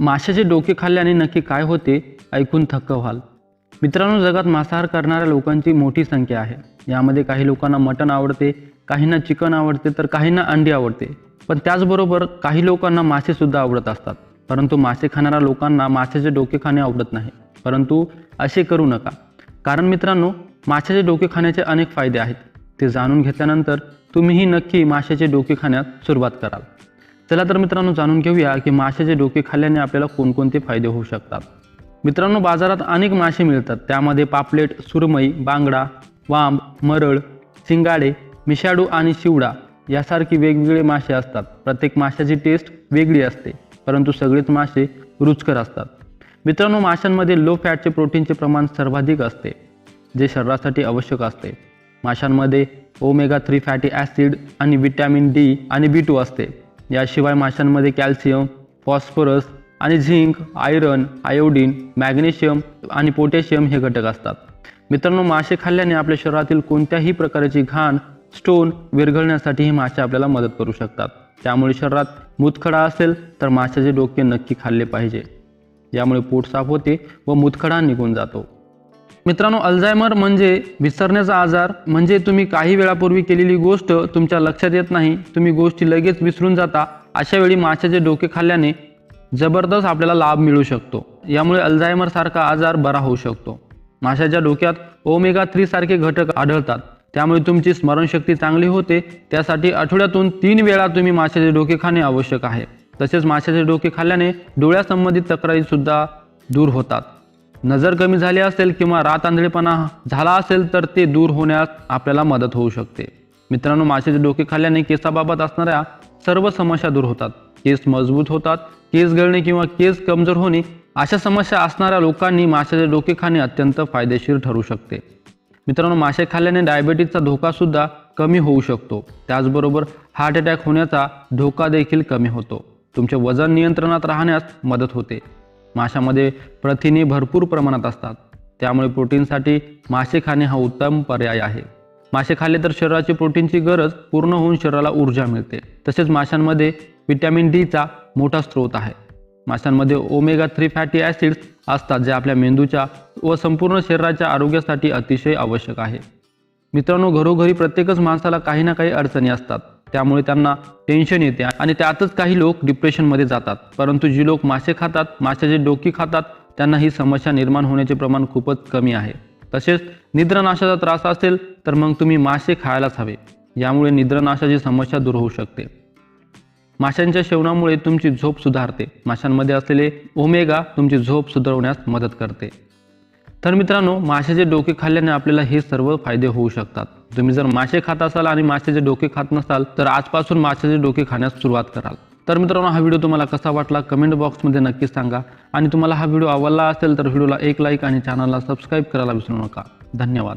माशाचे डोके खाल्ल्याने नक्की काय होते ऐकून थक्क व्हाल. मित्रांनो जगात मांसाहार करणाऱ्या लोकांची मोठी संख्या आहे. यामध्ये काही लोकांना मटण आवडते काहींना चिकन आवडते तर काहींना अंडी आवडते. पण त्याचबरोबर काही लोकांना मासेसुद्धा आवडत असतात. परंतु मासे खाणाऱ्या लोकांना माशाचे डोके खाणे आवडत नाही. परंतु असे करू नका. कारण मित्रांनो माशाचे डोके खाण्याचे अनेक फायदे आहेत. ते जाणून घेतल्यानंतर तुम्हीही नक्की माशाचे डोके खाण्यास सुरुवात कराल. चला तर मित्रांनो जाणून घेऊया की माशाचे डोके खाल्ल्याने आपल्याला कोणकोणते फायदे होऊ शकतात. मित्रांनो बाजारात अनेक मासे मिळतात. त्यामध्ये पापलेट सुरमई बांगडा वांब मरळ शिंगाडे मिशाडू आणि शिवडा यासारखी वेगवेगळे मासे असतात. प्रत्येक माशाची टेस्ट वेगळी असते परंतु सगळेच मासे रुचकर असतात. मित्रांनो माशांमध्ये लो फॅटचे प्रोटीनचे प्रमाण सर्वाधिक असते जे शरीरासाठी आवश्यक असते. माशांमध्ये ओमेगा थ्री फॅटी ॲसिड आणि विटॅमिन डी आणि बी टू असते. याशिवाय माशांमध्ये कॅल्शियम फॉस्फरस आणि झिंक आयरन आयोडीन मॅग्नेशियम आणि पोटॅशियम हे घटक असतात. मित्रांनो मासे खाल्ल्याने आपल्या शरीरातील कोणत्याही प्रकारची घाण स्टोन विरघळण्यासाठी हे मासे आपल्याला मदत करू शकतात. त्यामुळे शरीरात मुतखडा असेल तर माशाचे डोके नक्की खाल्ले पाहिजे. यामुळे पोट साफ होते व मुतखडा निघून जातो. मित्रांनो अल्झायमर म्हणजे विसरण्याचा आजार. म्हणजे तुम्ही काही वेळापूर्वी केलेली गोष्ट तुमच्या लक्षात येत नाही. तुम्ही गोष्टी लगेच विसरून जाता. अशा वेळी माशाचे डोके खाल्ल्याने जबरदस्त आपल्याला लाभ मिळू शकतो. यामुळे अल्झायमर सारखा आजार बरा होऊ शकतो. माशाच्या डोक्यात ओमेगा थ्री सारखे घटक आढळतात. त्यामुळे तुमची स्मरणशक्ती चांगली होते. त्यासाठी आठवड्यातून तीन वेळा तुम्ही माशाचे डोके खाणे आवश्यक आहे. तसेच माशाचे डोके खाल्ल्याने डोळ्यासंबंधित तक्रारीसुद्धा दूर होतात. नजर कमी झाली असेल किंवा रात आंधळेपणा झाला असेल तर ते दूर होण्यास आपल्याला मदत होऊ शकते. मित्रांनो माशाचे डोके खाल्ल्याने केसाबाबत असणाऱ्या सर्व समस्या दूर होतात. केस मजबूत होतात केस गळणे किंवा केस कमजोर होणे अशा समस्या असणाऱ्या लोकांनी माशाचे डोके खाणे अत्यंत फायदेशीर ठरू शकते. मित्रांनो मासे खाल्ल्याने डायबेटीसचा धोका सुद्धा कमी होऊ शकतो. त्याचबरोबर हार्ट अटॅक होण्याचा धोका देखील कमी होतो. तुमचे वजन नियंत्रणात राहण्यास मदत होते. माशामध्ये प्रथिने भरपूर प्रमाणात असतात. त्यामुळे प्रोटीनसाठी मासे खाणे हा उत्तम पर्याय आहे. मासे खाल्ले तर शरीराची प्रोटीनची गरज पूर्ण होऊन शरीराला ऊर्जा मिळते. तसेच माशांमध्ये व्हिटॅमिन डीचा मोठा स्रोत आहे. माशांमध्ये ओमेगा थ्री फॅटी ॲसिड्स असतात जे आपल्या मेंदूच्या व संपूर्ण शरीराच्या आरोग्यासाठी अतिशय आवश्यक आहे. मित्रांनो घरोघरी प्रत्येकच माणसाला काही ना काही अडचणी असतात. त्यामुळे त्यांना टेन्शन येते आणि त्यातच काही लोक डिप्रेशनमध्ये जातात. परंतु जी लोक मासे खातात माशाचे डोकी खातात त्यांना ही समस्या निर्माण होण्याचे प्रमाण खूपच कमी आहे. तसेच निद्रानाशाचा त्रास असेल तर मग तुम्ही मासे खायलाच हवे. यामुळे निद्रानाशाची समस्या दूर होऊ शकते. माशांच्या सेवनामुळे तुमची झोप सुधारते. माशांमध्ये असलेले ओमेगा तुमची झोप सुधारवण्यास मदत करते. तर मित्रांनो माशाचे डोके खाल्ल्याने आपल्याला हे सर्व फायदे होऊ शकतात. तुम्ही जर मासे खात असाल आणि माशाचे डोके खात नसाल तर आजपासून माशाचे डोके खाण्यास सुरुवात कराल. तर मित्रांनो हा व्हिडिओ तुम्हाला कसा वाटला कमेंट बॉक्समध्ये नक्कीच सांगा. आणि तुम्हाला हा व्हिडिओ आवडला असेल तर व्हिडिओला एक लाईक आणि चॅनलला सबस्क्राईब करायला विसरू नका. धन्यवाद.